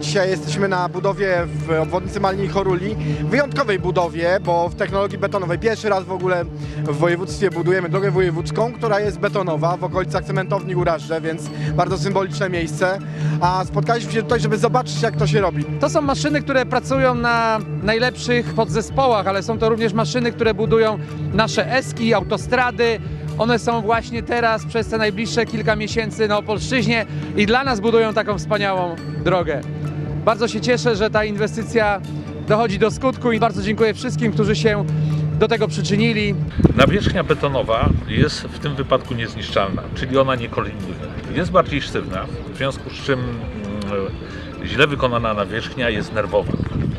Dzisiaj jesteśmy na budowie w obwodnicy Malni i Choruli. Wyjątkowej budowie, bo w technologii betonowej. Pierwszy raz w ogóle w województwie budujemy drogę wojewódzką, która jest betonowa w okolicach cementowni Urażdże, więc bardzo symboliczne miejsce. A spotkaliśmy się tutaj, żeby zobaczyć jak to się robi. To są maszyny, które pracują na najlepszych podzespołach, ale są to również maszyny, które budują nasze eski, autostrady. One są właśnie teraz przez te najbliższe kilka miesięcy na Opolszczyźnie i dla nas budują taką wspaniałą drogę. Bardzo się cieszę, że ta inwestycja dochodzi do skutku i bardzo dziękuję wszystkim, którzy się do tego przyczynili. Nawierzchnia betonowa jest w tym wypadku niezniszczalna, czyli ona nie kolinuje. Jest bardziej sztywna, w związku z czym mm, źle wykonana nawierzchnia jest nerwowa.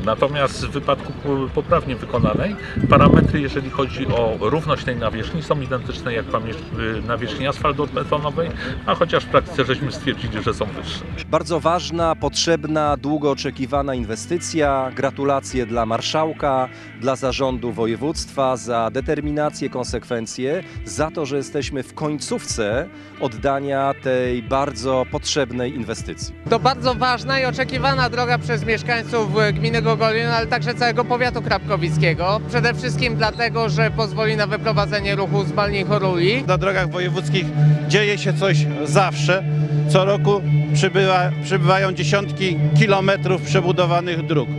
Natomiast w wypadku po- poprawnie wykonanej parametry, jeżeli chodzi o równość tej nawierzchni, są identyczne jak y, nawierzchni asfaltobetonowej, a chociaż w praktyce żeśmy stwierdzili, że są wyższe. Bardzo ważna, potrzebna, długo oczekiwana inwestycja. Gratulacje dla marszałka, dla zarządu województwa za determinację, konsekwencje, za to, że jesteśmy w końcówce oddania tej bardzo potrzebnej inwestycji. To bardzo ważna i oczekiwana droga przez mieszkańców e, gminy Ale także całego powiatu krapkowickiego. Przede wszystkim dlatego, że pozwoli na wyprowadzenie ruchu z Malni i Choruli. Na drogach wojewódzkich dzieje się coś zawsze. Co roku przybywa, przybywają dziesiątki kilometrów przebudowanych dróg.